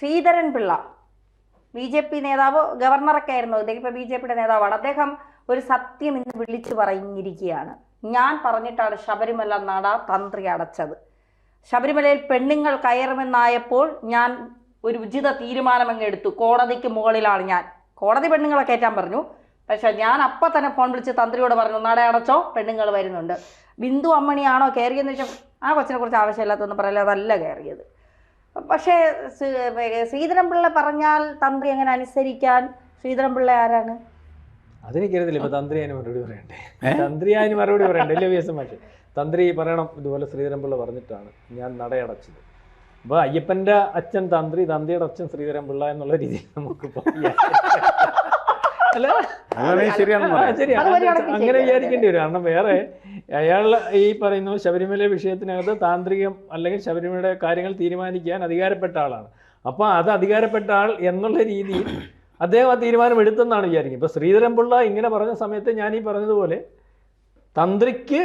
Sreedharan Pillai. B J P നേതാവ് ഗവർണറൊക്കെ ആയിരുന്നു. അദ്ദേഹം ഇപ്പോൾ ബി ജെ പിയുടെ നേതാവാണ്. അദ്ദേഹം ഒരു സത്യം ഇന്ന് വിളിച്ചു പറഞ്ഞിരിക്കുകയാണ്. ഞാൻ പറഞ്ഞിട്ടാണ് ശബരിമല നട തന്ത്രി അടച്ചത്. ശബരിമലയിൽ പെണ്ണുങ്ങൾ കയറുമെന്നായപ്പോൾ ഞാൻ ഒരു ഉചിത തീരുമാനമങ്ങ് എടുത്തു. കോടതിക്ക് മുകളിലാണ് ഞാൻ. കോടതി പെണ്ണുങ്ങളെ കയറ്റാൻ പറഞ്ഞു. പക്ഷെ ഞാൻ അപ്പൊ തന്നെ ഫോൺ വിളിച്ച് തന്ത്രിയോട് പറഞ്ഞു നട അടച്ചോ പെണ്ണുങ്ങൾ വരുന്നുണ്ട്. ബിന്ദു അമ്മണിയാണോ കയറിയെന്ന് വെച്ചാൽ ആ കൊച്ചിനെ കുറിച്ച് ആവശ്യമില്ലാത്തൊന്നും പറയില്ല അതല്ല കയറിയത്. പക്ഷേ ശ്രീ- ശ്രീധരൻപിള്ള പറഞ്ഞാൽ തന്ത്രി എങ്ങനെ അനുസരിക്കാൻ? ശ്രീധരൻപിള്ള ആരാണ്? അതെനിക്കറിയത്തില്ല ഇപ്പൊ തന്ത്രിയാന് മറുപടി പറയണ്ടേ? തന്ത്രിയാന് അതിന് മറുപടി പറയണ്ടേ? അല്ലേ വ്യാസം മാഷ്. തന്ത്രി പറയണം ഇതുപോലെ ശ്രീധരൻപിള്ള പറഞ്ഞിട്ടാണ് ഞാൻ നടയടച്ചത്. അപ്പൊ അയ്യപ്പന്റെ അച്ഛൻ തന്ത്രി തന്ത്രിയുടെ അച്ഛൻ ശ്രീധരൻപിള്ള എന്നുള്ള രീതിയിൽ നമുക്ക് അങ്ങനെ പറയാം. കണക്കിന് അങ്ങനെ. വിചാരിക്കേണ്ടി വരും. കാരണം വേറെ അയാൾ ഈ പറയുന്നു ശബരിമല വിഷയത്തിനകത്ത് താന്ത്രികം അല്ലെങ്കിൽ ശബരിമലയുടെ കാര്യങ്ങൾ തീരുമാനിക്കാൻ അധികാരപ്പെട്ട ആളാണ്. അപ്പോൾ അത് അധികാരപ്പെട്ട ആൾ എന്നുള്ള രീതിയിൽ അദ്ദേഹം ആ തീരുമാനം എടുത്തെന്നാണ് വിചാരിക്കുന്നത്. ഇപ്പോൾ ശ്രീധരൻപിള്ള ഇങ്ങനെ പറഞ്ഞ സമയത്ത് ഞാൻ ഈ പറഞ്ഞതുപോലെ തന്ത്രിക്ക്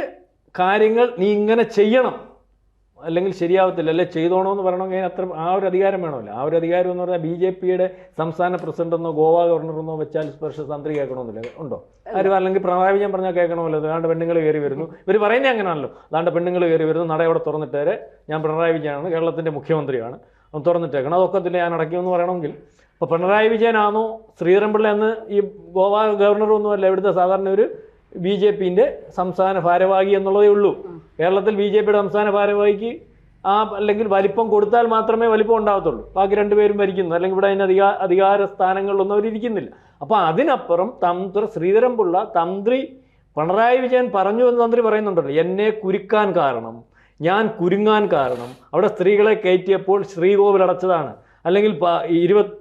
കാര്യങ്ങൾ നീ ഇങ്ങനെ ചെയ്യണം. അല്ലെങ്കിൽ ശരിയാവത്തില്ല. അല്ലെ ചെയ്തോണോ എന്ന് പറയണമെങ്കിൽ അത്ര ആ ഒരു അധികാരം വേണമല്ലോ. ആ ഒരു അധികാരം എന്ന് പറഞ്ഞാൽ ബി ജെ പിയുടെ സംസ്ഥാന പ്രസിഡന്റെന്നോ ഗോവ ഗവർണറെന്നോ വെച്ചാൽ സ്പർശ തന്ത്രി കേൾക്കണമെന്നില്ല. ഉണ്ടോ? ആരും അല്ലെങ്കിൽ പിണറായി വിജയൻ പറഞ്ഞാൽ കേൾക്കണമല്ലോ. അതാണ്ട് പെണ്ണുങ്ങൾ കയറി വരുന്നു. ഇവർ പറയുന്നത് അങ്ങനെയാണല്ലോ. അതാണ്ട് പെണ്ണുങ്ങൾ കയറി വരുന്നു. നട ഇവിടെ തുറന്നിട്ടേരെ ഞാൻ പിണറായി വിജയനാണ്. കേരളത്തിന്റെ മുഖ്യമന്ത്രിയാണ്. അവൻ തുറന്നിട്ടേക്കണം. തന്നെ ഞാൻ അടയ്ക്കുമെന്ന് പറയണമെങ്കിൽ. അപ്പോൾ പിണറായി വിജയനാണോ ശ്രീധരൻപിള്ള എന്ന് ഈ ഗോവ ഗവർണറൊന്നും അല്ല. ഇവിടുത്തെ സാധാരണ ഒരു ബി ജെ പിന്റെ സംസ്ഥാന ഭാരവാഹി എന്നുള്ളതേ ഉള്ളൂ. കേരളത്തിൽ ബി ജെ പിയുടെ സംസ്ഥാന ഭാരവാഹിക്ക് ആ അല്ലെങ്കിൽ വലിപ്പം കൊടുത്താൽ മാത്രമേ വലിപ്പം ഉണ്ടാകത്തുള്ളൂ ബാക്കി രണ്ടുപേരും ഭരിക്കുന്നു. അല്ലെങ്കിൽ ഇവിടെ അതിന് അധികാ അധികാര സ്ഥാനങ്ങളിലൊന്നും അവർ ഇരിക്കുന്നില്ല. അപ്പോൾ അതിനപ്പുറം തന്ത്ര ശ്രീധരൻപിള്ള തന്ത്രി പിണറായി വിജയൻ പറഞ്ഞു എന്ന് തന്ത്രി പറയുന്നുണ്ടല്ലോ. എന്നെ കുരുക്കാൻ കാരണം ഞാൻ കുരുങ്ങാൻ കാരണം അവിടെ സ്ത്രീകളെ കയറ്റിയപ്പോൾ ശ്രീകോവിൽ അടച്ചതാണ്. അല്ലെങ്കിൽ ഇരുപത്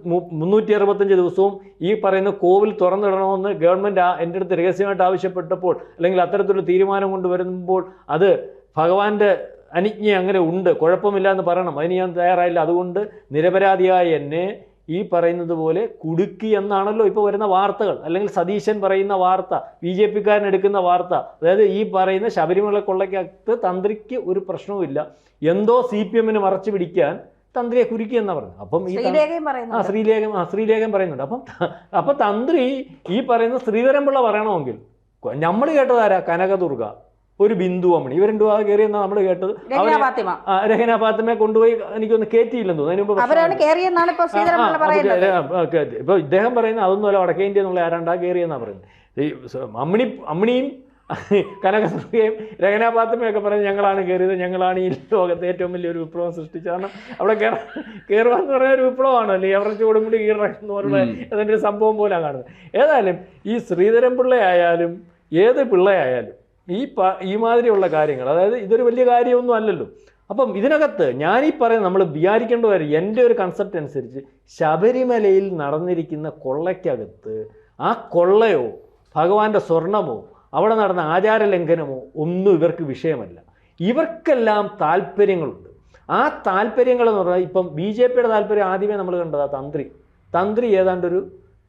മുന്നൂറ്റി അറുപത്തഞ്ച് ദിവസവും ഈ പറയുന്ന കോവിൽ തുറന്നിടണമെന്ന് ഗവൺമെന്റ് എന്റെ അടുത്ത് രഹസ്യമായിട്ട് ആവശ്യപ്പെട്ടപ്പോൾ അല്ലെങ്കിൽ അത്തരത്തിലുള്ള തീരുമാനം കൊണ്ടുവരുമ്പോൾ അത് ഭഗവാന്റെ അനിജ്ഞ അങ്ങനെ ഉണ്ട് കുഴപ്പമില്ല എന്ന് പറയണം. അതിന് ഞാൻ തയ്യാറായില്ല. അതുകൊണ്ട് നിരപരാധിയായ എന്നെ ഈ പറയുന്നത് പോലെ കുടുക്കി എന്നാണല്ലോ ഇപ്പോൾ വരുന്ന വാർത്തകൾ. അല്ലെങ്കിൽ സതീശൻ പറയുന്ന വാർത്ത ബി ജെ പിക്കാരൻ എടുക്കുന്ന വാർത്ത. അതായത് ഈ പറയുന്ന ശബരിമല കൊള്ളയ്ക്കകത്ത് തന്ത്രിക്ക് ഒരു പ്രശ്നവുമില്ല. എന്തോ സി പി എമ്മിന് മറച്ചു പിടിക്കാൻ തന്ത്രിയെ കുരുക്കി എന്നാ പറഞ്ഞു അപ്പം ഈ ആ ശ്രീലേഖം ആ ശ്രീലേഖം പറയുന്നുണ്ട്. അപ്പം അപ്പൊ തന്ത്രി ഈ പറയുന്ന ശ്രീധരൻപിള്ള പറയണമെങ്കിൽ നമ്മൾ കേട്ടതാരാ കനകദുർഗ. ഒരു ബിന്ദു അമ്മണി. ഇവർ രണ്ടു ആ കയറിയെന്നാ നമ്മൾ കേട്ടത്? രഹ്ന ഫാത്തിമ. കൊണ്ടുപോയി എനിക്കൊന്ന് കയറ്റിയില്ലെന്ന് തോന്നുന്നു. ഇപ്പൊ ഇദ്ദേഹം പറയുന്നത് അതൊന്നുമല്ല വടക്കേ ഇന്ത്യ എന്നുള്ള ആരാണ്ടാ കയറിയെന്നാ പറയുന്നത്. ഈ അമ്മിണി അമ്മിണിയും കനകസുർഗയും ഒക്കെ പറഞ്ഞ് ഞങ്ങളാണ് കയറിയത്. ഞങ്ങളാണ് ഈ ലോകത്തെ ഏറ്റവും വലിയൊരു വിപ്ലവം സൃഷ്ടിച്ചത്. കാരണം അവിടെ കയറ കയറുക എന്ന് പറഞ്ഞ ഒരു വിപ്ലവമാണ്. അല്ലെങ്കിൽ അവരുടെ കൂടി കീഴടക്കുന്ന പറഞ്ഞ അതിന്റെ ഒരു സംഭവം പോലെ കാണുന്നത്. ഏതായാലും ഈ ശ്രീധരൻ പിള്ളയായാലും ഏത് പിള്ളയായാലും ഈ പ ഈ മാതിരിയുള്ള കാര്യങ്ങൾ അതായത് ഇതൊരു വലിയ കാര്യമൊന്നും അല്ലല്ലോ. അപ്പം ഇതിനകത്ത് ഞാനീ പറയുന്നത് നമ്മൾ വിചാരിക്കേണ്ട കാര്യം എന്റെ ഒരു കൺസെപ്റ്റ് അനുസരിച്ച് ശബരിമലയിൽ നടന്നിരിക്കുന്ന കൊള്ളയ്ക്കകത്ത് ആ കൊള്ളയോ ഭഗവാന്റെ സ്വർണമോ അവിടെ നടന്ന ആചാര ലംഘനമോ ഒന്നും ഇവർക്ക് വിഷയമല്ല. ഇവർക്കെല്ലാം താല്പര്യങ്ങളുണ്ട്. ആ താല്പര്യങ്ങൾ എന്ന് പറഞ്ഞാൽ ഇപ്പം ബി ജെ പിയുടെ താല്പര്യം ആദ്യമേ നമ്മൾ കണ്ടതാ തന്ത്രി. തന്ത്രി ഏതാണ്ടൊരു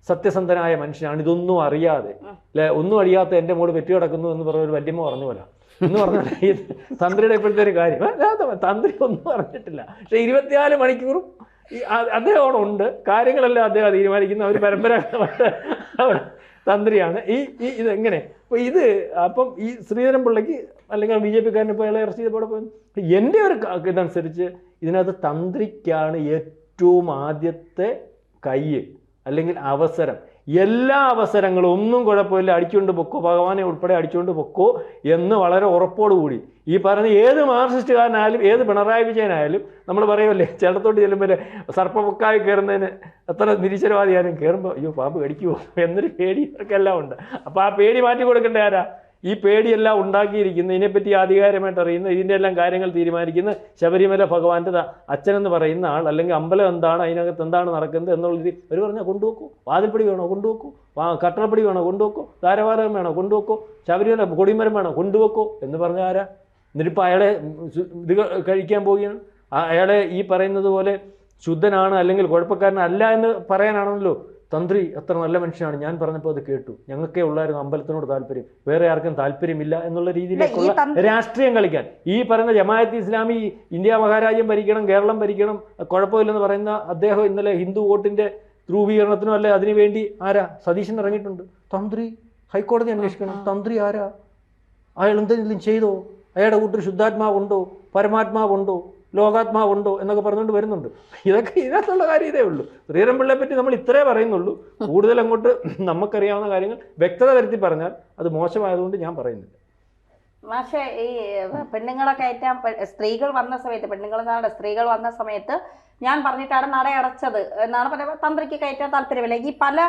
സത്യസന്ധനായ മനുഷ്യനാണ്. ഇതൊന്നും അറിയാതെ. അല്ലെ? ഒന്നും അറിയാത്ത എന്റെ മോൾ പെറ്റി കിടക്കുന്നു എന്ന് പറഞ്ഞ ഒരു വല്യമ്മ പറഞ്ഞു പോലെ. എന്ന് പറഞ്ഞാൽ തന്ത്രിയുടെ ഇപ്പോഴത്തെ ഒരു കാര്യം. തന്ത്രി ഒന്നും അറിഞ്ഞിട്ടില്ല. പക്ഷെ ഇരുപത്തിനാല് മണിക്കൂറും അദ്ദേഹം അവിടെ ഉണ്ട്. കാര്യങ്ങളെല്ലാം അദ്ദേഹം തീരുമാനിക്കുന്ന. ഒരു പരമ്പരാഗതമായിട്ട് തന്ത്രിയാണ്. ഈ ഈ ഇതെങ്ങനെ? അപ്പോൾ ഇത് അപ്പം ഈ ശ്രീധരൻ പിള്ളയ്ക്ക് അല്ലെങ്കിൽ ബി ജെ പിക്കാരൻ ഇപ്പോൾ അയാളെ അറസ്റ്റ് ചെയ്തപ്പോൾ പോയി. എന്റെ ഒരു ഇതനുസരിച്ച് ഇതിനകത്ത് തന്ത്രിക്കാണ് ഏറ്റവും ആദ്യത്തെ കൈ അല്ലെങ്കിൽ അവസരം. എല്ലാ അവസരങ്ങളും ഒന്നും കുഴപ്പമില്ല. അടിച്ചുകൊണ്ട് പൊക്കോ ഭഗവാനെ ഉൾപ്പെടെ അടിച്ചുകൊണ്ട് പൊക്കോ എന്ന് വളരെ ഉറപ്പോടുകൂടി. ഈ പറഞ്ഞ ഏത് മാർക്സിസ്റ്റുകാരനായാലും ഏത് പിണറായി വിജയനായാലും നമ്മൾ പറയുമല്ലേ ചിലത്തോട്ട് ചെല്ലുമ്പോൾ സർപ്പമൊക്കായി കയറുന്നതിന് എത്ര നിരീശ്വരവാദിയാലും കയറുമ്പോൾ അയ്യോ പാമ്പ് കടിക്കുമോ എന്നൊരു പേടി ഇവർക്കെല്ലാം ഉണ്ട്. അപ്പോൾ ആ പേടി മാറ്റി കൊടുക്കേണ്ട ആരാ? ഈ പേടിയെല്ലാം ഉണ്ടാക്കിയിരിക്കുന്ന. ഇതിനെപ്പറ്റി ആധികാരമായിട്ട് അറിയുന്ന. ഇതിന്റെ എല്ലാം കാര്യങ്ങൾ തീരുമാനിക്കുന്ന. ശബരിമല ഭഗവാന്റെ അച്ഛനെന്ന് പറയുന്ന ആൾ അല്ലെങ്കിൽ അമ്പലം എന്താണ് അതിനകത്ത് എന്താണ് നടക്കുന്നത് എന്നുള്ള രീതി അവർ പറഞ്ഞാൽ കൊണ്ടുപോക്കൂ വാതിൽപ്പടി വേണോ കൊണ്ടുപോക്കൂ വാ കട്ടളപ്പടി വേണോ കൊണ്ടുപോക്കോ താരവാരം വേണോ കൊണ്ടുപോക്കോ ശബരിമല കൊടിമരം വേണോ കൊണ്ടുപോക്കോ എന്ന് പറഞ്ഞ ആരാ? എന്നിട്ടിപ്പോൾ അയാളെ ഇത് കഴിക്കാൻ പോവുകയാണ്. അയാളെ ഈ പറയുന്നത് പോലെ ശുദ്ധനാണ് അല്ലെങ്കിൽ കുഴപ്പക്കാരനല്ല എന്ന് പറയാനാണല്ലോ. തന്ത്രി അത്ര നല്ല മനുഷ്യനാണ്. ഞാൻ പറഞ്ഞപ്പോൾ അത് കേട്ടു. ഞങ്ങൾക്കേ ഉള്ളായിരുന്നു അമ്പലത്തിനോട് താല്പര്യം. വേറെ ആർക്കും താല്പര്യമില്ല എന്നുള്ള രീതിയിലേക്കുള്ള രാഷ്ട്രീയം കളിക്കാൻ. ഈ പറയുന്ന ജമാഅത്ത് ഇസ്ലാമി ഇന്ത്യ മഹാരാജ്യം ഭരിക്കണം കേരളം ഭരിക്കണം കുഴപ്പമില്ലെന്ന് പറയുന്ന അദ്ദേഹം ഇന്നലെ ഹിന്ദു വോട്ടിന്റെ ധ്രുവീകരണത്തിനും അല്ലെ അതിനുവേണ്ടി ആരാ? സതീശൻ ഇറങ്ങിയിട്ടുണ്ട്. തന്ത്രി ഹൈക്കോടതി അന്വേഷിക്കണം. തന്ത്രി ആരാ? അയാൾ എന്തെങ്കിലും ചെയ്തോ? അയാളുടെ കൂട്ടർ ശുദ്ധാത്മാവുണ്ടോ? പരമാത്മാവുണ്ടോ? ലോകാത്മാവുണ്ടോ എന്നൊക്കെ പറഞ്ഞുകൊണ്ട് വരുന്നുണ്ട്. ഇതൊക്കെ ഇതിനകത്തുള്ള കാര്യം ഇതേ ഉള്ളൂ. ശ്രീരംപിള്ളയെ പറ്റി നമ്മൾ ഇത്രേ പറയുന്നുള്ളൂ. കൂടുതൽ അങ്ങോട്ട് നമുക്കറിയാവുന്ന കാര്യങ്ങൾ വ്യക്തത വരുത്തി പറഞ്ഞാൽ അത് മോശമായതുകൊണ്ട് ഞാൻ പറയുന്നില്ല. പക്ഷേ ഈ പെണ്ണുങ്ങളെ കയറ്റാൻ സ്ത്രീകൾ വന്ന സമയത്ത് പെണ്ണുങ്ങൾ എന്നാണ് സ്ത്രീകൾ വന്ന സമയത്ത് ഞാൻ പറഞ്ഞിട്ടാണ് നട അടച്ചത് എന്നാണ് പറയുന്നത് തന്ത്രിക്ക് കയറ്റാൻ താല്പര്യമില്ല. ഈ പല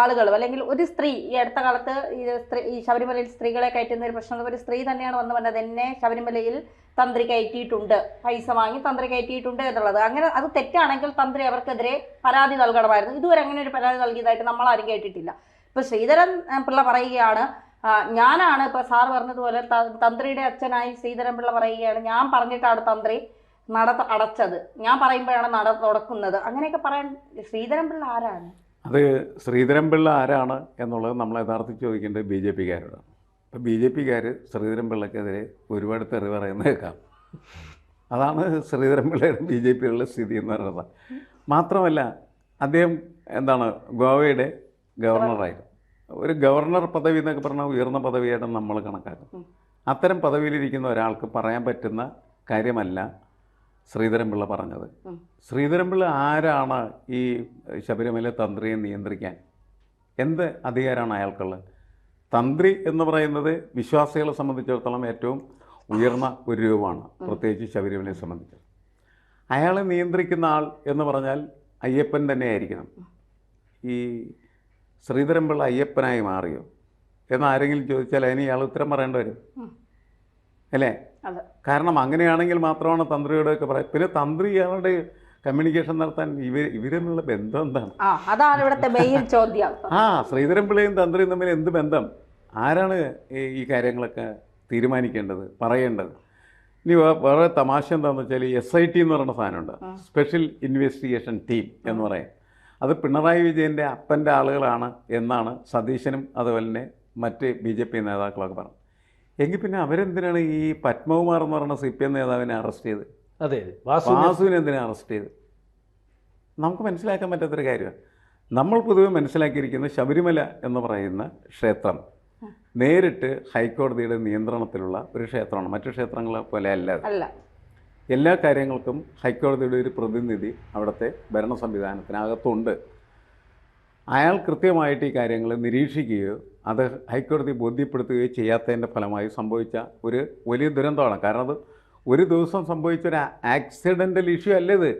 ആളുകളും അല്ലെങ്കിൽ ഒരു സ്ത്രീ ഈ അടുത്ത കാലത്ത് ഈ സ്ത്രീ ഈ ശബരിമലയിൽ സ്ത്രീകളെ കയറ്റുന്ന ഒരു പ്രശ്നം. ഒരു സ്ത്രീ തന്നെയാണ് വന്ന് പറഞ്ഞത് എന്നെ ശബരിമലയിൽ തന്ത്രി കയറ്റിയിട്ടുണ്ട്. പൈസ വാങ്ങി തന്ത്രി കയറ്റിയിട്ടുണ്ട് എന്നുള്ളത്. അങ്ങനെ അത് തെറ്റാണെങ്കിൽ തന്ത്രി അവർക്കെതിരെ പരാതി നൽകണമായിരുന്നു. ഇതുവരെ അങ്ങനെ ഒരു പരാതി നൽകിയതായിട്ട് നമ്മൾ ആരും കേട്ടിട്ടില്ല. ഇപ്പൊ ശ്രീധരൻ പിള്ള പറയുകയാണ് ഞാനാണ് ഇപ്പൊ സാർ പറഞ്ഞതുപോലെ തന്ത്രിയുടെ അച്ഛനായി ശ്രീധരൻ പിള്ള പറയുകയാണ് ഞാൻ പറഞ്ഞിട്ടാണ് തന്ത്രി നട അടച്ചത്. ഞാൻ പറയുമ്പോഴാണ് നട തുടക്കുന്നത് അങ്ങനെയൊക്കെ പറയാൻ ശ്രീധരൻ പിള്ള ആരാണ്? അത് ശ്രീധരൻ പിള്ള ആരാണ് എന്നുള്ളത് നമ്മൾ യഥാർത്ഥത്തിൽ ചോദിക്കേണ്ടത് ബി ജെ പിക്കാരോടാണ്. അപ്പോൾ ബി ജെ പിക്കാർ ശ്രീധരൻപിള്ളക്കെതിരെ ഒരുപാട് തെറി പറയുന്നത് കേൾക്കാം അതാണ് ശ്രീധരൻപിള്ളയുടെ ബി ജെ പിയിലുള്ള സ്ഥിതി എന്ന് പറയുന്നത്. മാത്രമല്ല അദ്ദേഹം എന്താണ് ഗോവയുടെ ഗവർണറായിരുന്നു. ഒരു ഗവർണർ പദവി എന്നൊക്കെ പറഞ്ഞാൽ ഉയർന്ന പദവിയായിട്ട് നമ്മൾ കണക്കാക്കും. അത്തരം പദവിയിലിരിക്കുന്ന ഒരാൾക്ക് പറയാൻ പറ്റുന്ന കാര്യമല്ല ശ്രീധരൻപിള്ള പറഞ്ഞത്. ശ്രീധരൻ ശ്രീധരൻപിള്ള ആരാണ് ഈ ശബരിമല തന്ത്രിയെ നിയന്ത്രിക്കാൻ? എന്ത് അധികാരമാണ് അയാൾക്കുള്ളത്? തന്ത്രി എന്ന് പറയുന്നത് വിശ്വാസികളെ സംബന്ധിച്ചിടത്തോളം ഏറ്റവും ഉയർന്ന ഒരു രൂപമാണ്. പ്രത്യേകിച്ച് ശബരിമലയെ സംബന്ധിച്ച്. അയാളെ നിയന്ത്രിക്കുന്ന ആൾ എന്ന് പറഞ്ഞാൽ അയ്യപ്പൻ തന്നെ ആയിരിക്കണം ഈ ശ്രീധരൻപിള്ള അയ്യപ്പനായി മാറിയോ? എന്ന് ആരെങ്കിലും ചോദിച്ചാൽ അതിന് ഇയാൾ ഉത്തരം പറയേണ്ടി വരും. അല്ലേ? കാരണം അങ്ങനെയാണെങ്കിൽ മാത്രമാണ് തന്ത്രിയോടൊക്കെ പറയാം പിന്നെ തന്ത്രി ഇയാളുടെ കമ്മ്യൂണിക്കേഷൻ നടത്താൻ ഇവർ ഇവരെന്നുള്ള ബന്ധം എന്താണ്? അതാണ് ഇവിടുത്തെ മെയിൻ ചോദ്യം. ആ ശ്രീധരൻപിള്ളയും തന്ത്രിയും തമ്മിൽ എന്ത് ബന്ധം? ആരാണ് ഈ കാര്യങ്ങളൊക്കെ തീരുമാനിക്കേണ്ടത് പറയേണ്ടത്? ഇനി വേറെ തമാശ എന്താണെന്ന് വെച്ചാൽ എസ് ഐ ടി എന്ന് പറയുന്ന സാധനമുണ്ട്. സ്പെഷ്യൽ ഇൻവെസ്റ്റിഗേഷൻ ടീം എന്ന് പറയും. അത് പിണറായി വിജയന്റെ അപ്പന്റെ ആളുകളാണ് എന്നാണ് സതീശനും അതുപോലെ തന്നെ മറ്റ് ബി ജെ പി നേതാക്കളൊക്കെ പറഞ്ഞത്. എങ്കിൽ പിന്നെ അവരെന്തിനാണ് ഈ പത്മകുമാർ എന്ന് പറയുന്ന സി പി എം നേതാവിനെ അറസ്റ്റ് ചെയ്ത് അതെ അതെ. വാസു വാസുവിനെ എന്തിനാണ് അറസ്റ്റ് ചെയ്ത് നമുക്ക് മനസ്സിലാക്കാൻ പറ്റാത്തൊരു കാര്യമാണ്. നമ്മൾ പൊതുവെ മനസ്സിലാക്കിയിരിക്കുന്ന ശബരിമല എന്ന് പറയുന്ന ക്ഷേത്രം നേരിട്ട് ഹൈക്കോടതിയുടെ നിയന്ത്രണത്തിലുള്ള ഒരു ക്ഷേത്രമാണ്. മറ്റു ക്ഷേത്രങ്ങളെ പോലെ അല്ല അത്. അല്ല. എല്ലാ കാര്യങ്ങൾക്കും ഹൈക്കോടതിയുടെ ഒരു പ്രതിനിധി അവിടുത്തെ ഭരണ സംവിധാനത്തിനകത്തുണ്ട് അയാൾ കൃത്യമായിട്ട് ഈ കാര്യങ്ങൾ നിരീക്ഷിക്കുകയോ അത് ഹൈക്കോടതി ബോധ്യപ്പെടുത്തുകയോ ചെയ്യാത്തതിന്റെ ഫലമായി സംഭവിച്ച ഒരു വലിയ ദുരന്തമാണ്. കാരണം അത് ഒരു ദിവസം സംഭവിച്ച ഒരു ആക്സിഡന്റൽ ഇഷ്യൂ അല്ലേ ഇത്?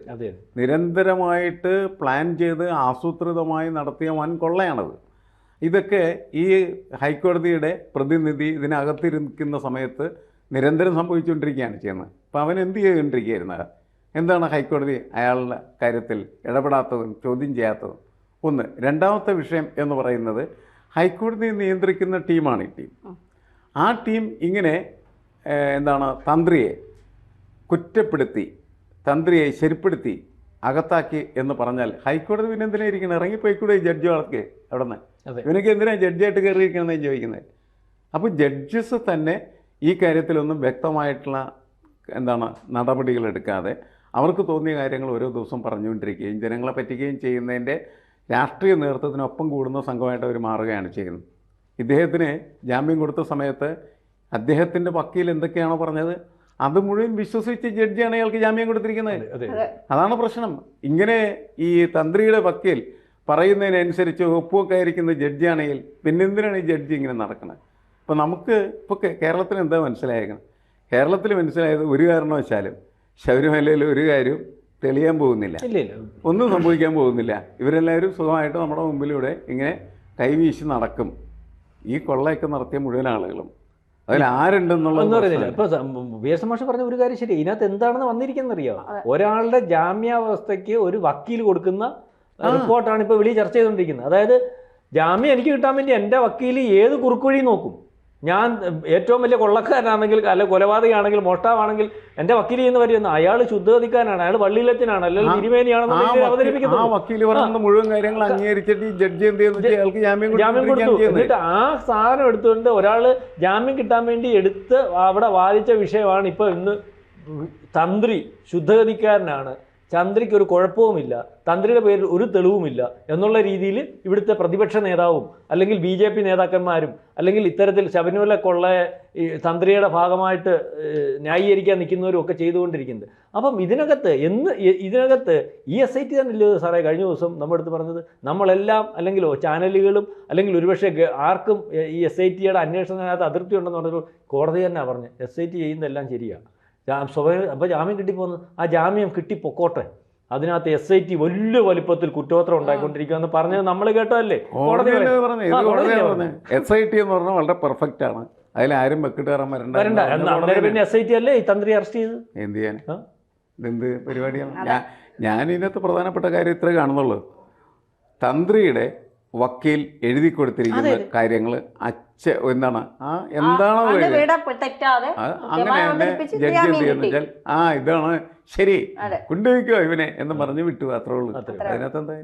നിരന്തരമായിട്ട് പ്ലാൻ ചെയ്ത് ആസൂത്രിതമായി നടത്തിയ വൻ കൊള്ളയാണത്. ഇതൊക്കെ ഈ ഹൈക്കോടതിയുടെ പ്രതിനിധി ഇതിനകത്തിരിക്കുന്ന സമയത്ത് നിരന്തരം സംഭവിച്ചുകൊണ്ടിരിക്കുകയാണ് ചെയ്യുന്നത്. അപ്പോൾ അവൻ എന്ത് ചെയ്തുകൊണ്ടിരിക്കുകയായിരുന്നു? എന്താണ് ഹൈക്കോടതി അയാളുടെ കാര്യത്തിൽ ഇടപെടാത്തതും ചോദ്യം ചെയ്യാത്തതും? ഒന്ന് രണ്ടാമത്തെ വിഷയം എന്ന് പറയുന്നത് ഹൈക്കോടതി നിയന്ത്രിക്കുന്ന ടീമാണ് ഈ ടീം. ആ. ടീം ഇങ്ങനെ എന്താണ് തന്ത്രിയെ കുറ്റപ്പെടുത്തി തന്ത്രിയെ ശരിപ്പെടുത്തി അകത്താക്കി എന്ന് പറഞ്ഞാൽ ഹൈക്കോടതി പിന്നെ എന്തിനാ ഇരിക്കണം? ഇറങ്ങിപ്പോയിക്കൂടെ ഈ ജഡ്ജി ആൾക്ക് അവിടെ നിന്ന്. ഇവനൊക്കെ എന്തിനാ ജഡ്ജിയായിട്ട് കയറിയിരിക്കണമെന്ന് ചോദിക്കുന്നത്? അപ്പോൾ ജഡ്ജസ് തന്നെ ഈ കാര്യത്തിലൊന്നും വ്യക്തമായിട്ടുള്ള എന്താണ് നടപടികൾ എടുക്കാതെ അവർക്ക് തോന്നിയ കാര്യങ്ങൾ ഓരോ ദിവസം പറഞ്ഞുകൊണ്ടിരിക്കുകയും ജനങ്ങളെ പറ്റിക്കുകയും ചെയ്യുന്നതിന്റെ രാഷ്ട്രീയ നേതൃത്വത്തിനൊപ്പം കൂടുന്ന സംഘമായിട്ട് അവർ മാറുകയാണ് ചെയ്യുന്നത്. ഇദ്ദേഹത്തിന് ജാമ്യം കൊടുത്ത സമയത്ത് അദ്ദേഹത്തിന്റെ വക്കീൽ എന്തൊക്കെയാണോ പറഞ്ഞത്? അത് മുഴുവൻ വിശ്വസിച്ച് ജഡ്ജിയാണ് അയാൾക്ക് ജാമ്യം കൊടുത്തിരിക്കുന്നത്. അതെ അതെ. അതാണ് പ്രശ്നം. ഇങ്ങനെ ഈ തന്ത്രിയുടെ വക്കീൽ പറയുന്നതിനനുസരിച്ച് ഒപ്പുമൊക്കെ ആയിരിക്കുന്ന ജഡ്ജിയാണെങ്കിൽ പിന്നെന്തിനാണ് ഈ ജഡ്ജി ഇങ്ങനെ നടക്കുന്നത് അപ്പോൾ നമുക്ക് ഇപ്പോൾ കേരളത്തിൽ എന്താ മനസ്സിലായേക്കണം? കേരളത്തിൽ മനസ്സിലായത് ഒരു കാരണവശാലും ശബരിമലയിൽ ഒരു കാര്യവും തെളിയാൻ പോകുന്നില്ല. ഒന്നും സംഭവിക്കാൻ പോകുന്നില്ല. ഇവരെല്ലാവരും സുഖമായിട്ട് നമ്മുടെ മുമ്പിലൂടെ ഇങ്ങനെ കൈവീശി നടക്കും. ഈ കൊള്ളയൊക്കെ നടത്തിയ മുഴുവൻ ആളുകളും അതിൽ ആരുണ്ടെന്നുള്ള ഒന്നും അറിയില്ല ഇപ്പൊ വി എസ് മാഷ് പറഞ്ഞ ഒരു കാര്യം ശരി. ഇതിനകത്ത് എന്താണെന്ന് വന്നിരിക്കുന്നത് അറിയോ ഒരാളുടെ ജാമ്യാവസ്ഥയ്ക്ക് ഒരു വക്കീൽ കൊടുക്കുന്ന റിപ്പോർട്ടാണ് ഇപ്പൊ വെളിയിൽ ചർച്ച ചെയ്തുകൊണ്ടിരിക്കുന്നത്. അതായത് ജാമ്യം എനിക്ക് കിട്ടാൻ വേണ്ടി എന്റെ വക്കീൽ ഏത് കുറുക്കുവഴി നോക്കും. ഞാൻ ഏറ്റവും വലിയ കൊള്ളക്കാരനാണെങ്കിൽ അല്ല കൊലപാതകയാണെങ്കിൽ മോഷ്ടാവാണെങ്കിൽ എന്റെ വക്കീൽ എന്ന് വരുന്ന അയാൾ ശുദ്ധഗതിക്കാരനാണ് അയാൾ വള്ളിയിലച്ചനാണ് അല്ലെങ്കിൽ തിരുമേനിയാണെന്ന് തിരുമേനിയാണെന്നുള്ള ആ വക്കീൽ- അവതരിപ്പിക്കുന്നത് പറയുന്ന മുഴുവൻ കാര്യങ്ങൾ അംഗീകരിച്ചിട്ട് ഈ ജഡ്ജി എന്ത് ചെയ്യുന്നു? അയാൾക്ക് ജാമ്യം ജാമ്യം കൊടുത്തു. എന്നിട്ട് ആ സാധനം എടുത്തുകൊണ്ട് ഒരാൾ ജാമ്യം കിട്ടാൻ വേണ്ടി എടുത്ത് അവിടെ വാദിച്ച വിഷയമാണ് ഇപ്പോൾ ഇന്ന് തന്ത്രി ശുദ്ധഗതിക്കാരനാണ് തന്ത്രിക്ക് ഒരു കുഴപ്പവുമില്ല. തന്ത്രിയുടെ പേരിൽ ഒരു തെളിവുമില്ല എന്നുള്ള രീതിയിൽ ഇവിടുത്തെ പ്രതിപക്ഷ നേതാവും അല്ലെങ്കിൽ ബി ജെ പി നേതാക്കന്മാരും അല്ലെങ്കിൽ ഇത്തരത്തിൽ ശബരിമല കൊള്ള ഈ തന്ത്രിയുടെ ഭാഗമായിട്ട് ന്യായീകരിക്കാൻ നിൽക്കുന്നവരും ഒക്കെ ചെയ്തുകൊണ്ടിരിക്കുന്നത്. അപ്പം ഇതിനകത്ത് എന്ന് ഇതിനകത്ത് ഈ എസ് ഐ ടി തന്നെയല്ലോ സാറേ കഴിഞ്ഞ ദിവസം നമ്മുടെ അടുത്ത് പറഞ്ഞത്? നമ്മളെല്ലാം അല്ലെങ്കിൽ ചാനലുകളും അല്ലെങ്കിൽ ഒരുപക്ഷെ ആർക്കും ഈ എസ് ഐ ടിയുടെ അന്വേഷണത്തിനകത്ത് അതിർത്തി ഉണ്ടെന്ന് പറഞ്ഞപ്പോൾ കോടതി തന്നെ പറഞ്ഞു എസ് ഐ ടി ചെയ്യുന്നതെല്ലാം ശരിയാണ് സ്വയം അപ്പോൾ ജാമ്യം കിട്ടിപ്പോന്ന് ആ ജാമ്യം കിട്ടിപ്പൊക്കോട്ടെ അതിനകത്ത് എസ് ഐ ടി വലിയ വലിപ്പത്തിൽ കുറ്റപത്രം ഉണ്ടായിക്കൊണ്ടിരിക്കുകയെന്ന് പറഞ്ഞത് നമ്മൾ കേട്ടതല്ലേ? കോടതി എസ് ഐ ടി എന്ന് പറഞ്ഞാൽ വളരെ പെർഫെക്റ്റ് ആണ്. അതിൽ ആരും വെക്കിട്ട് കയറാൻ വരണ്ട. പിന്നെ എസ് ഐ ടി അല്ലേ ഈ തന്ത്രി അറസ്റ്റ് ചെയ്ത്? എന്ത് ചെയ്യാൻ? ഇതെന്ത് പരിപാടിയാണ്? ഞാൻ ഞാൻ ഇതിനകത്ത് പ്രധാനപ്പെട്ട കാര്യം ഇത്രേ കാണുന്നുള്ളൂ. തന്ത്രിയുടെ വക്കീൽ എഴുതി കൊടുത്തിരിക്കുന്ന കാര്യങ്ങൾ അച്ഛ എന്താണ്? ആ എന്താണോ അങ്ങനെ തന്നെ ജഡ്ജി എന്ത് ചെയ്യുന്ന വെച്ചാൽ ആ ഇതാണ്. ശരി. കൊണ്ടുപോയിക്കോ ഇവനെ എന്ന് പറഞ്ഞ് വിട്ടു അത്രേ ഉള്ളൂ. അതിനകത്ത് എന്താ?